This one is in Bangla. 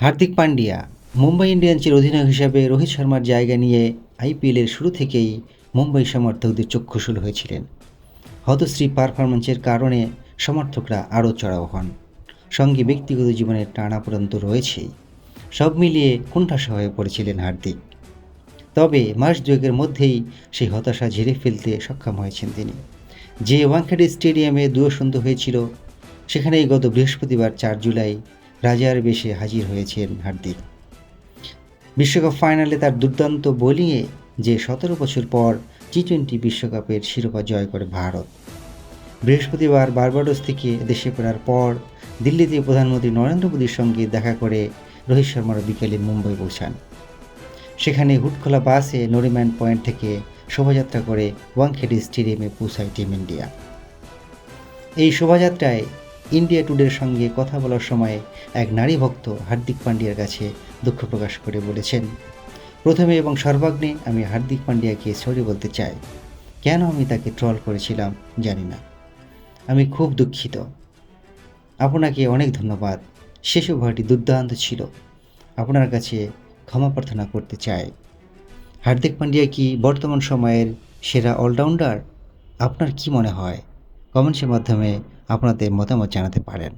হার্দিক পান্ডিয়া, মুম্বাই ইন্ডিয়ান্সের অধিনায়ক হিসাবে রোহিত শর্মার জায়গা নিয়ে আইপিএলের শুরু থেকেই মুম্বাই সমর্থকদের চক্ষুশূল হয়েছিলেন। হতশ্রী পারফরমেন্সের কারণে সমর্থকরা আরও চড়াও হন। সঙ্গে ব্যক্তিগত জীবনের টানাপোড়েন তো রয়েছেই। সব মিলিয়ে কুণ্ঠাসা হয়ে পড়েছিলেন হার্দিক। তবে মাস দুয়েকের মধ্যেই সেই হতাশা ঝেড়ে ফেলতে সক্ষম হয়েছেন তিনি। যে ওয়াংখেড়ে স্টেডিয়ামে দুয়সন্ধ হয়েছিল, সেখানেই গত বৃহস্পতিবার চার জুলাই রাজার বেশে হাজির হয়েছেন হার্দিক। বিশ্বকাপ ফাইনালে তার দুর্দান্ত বোলিংয়ে যে সতেরো বছর পর টি টোয়েন্টি বিশ্বকাপের শিরোপা জয় করে ভারত। বৃহস্পতিবার বারবাডোস থেকে দেশে ফেরার পর দিল্লিতে প্রধানমন্ত্রী নরেন্দ্র মোদীর সঙ্গে দেখা করে রোহিত শর্মার বিকেলে মুম্বাই পৌঁছান। সেখানে হুটখোলা বাসে নরিম্যান পয়েন্ট থেকে শোভাযাত্রা করে ওয়াংখেড়ি স্টেডিয়ামে পৌঁছায় টিম ইন্ডিয়া। এই শোভাযাত্রায় ইন্ডিয়া টুডের সঙ্গে কথা বলার সময় এক নারী ভক্ত হার্দিক পান্ডিয়ার কাছে দুঃখ প্রকাশ করে বলেছেন, প্রথমে এবং সর্বাগ্নে আমি হার্দিক পান্ডিয়াকে সরি বলতে চাই। কেন আমি তাকে ট্রল করেছিলাম জানি না। আমি খুব দুঃখিত। আপনাকে অনেক ধন্যবাদ। শেষ ওভারটি দুর্দান্ত ছিল। আপনার কাছে ক্ষমা প্রার্থনা করতে চাই। হার্দিক পান্ডিয়া কি বর্তমান সময়ের সেরা অলরাউন্ডার আপনার কি মনে হয়? কমেন্টসের মাধ্যমে আপনাদের মতামত জানাতে পারেন।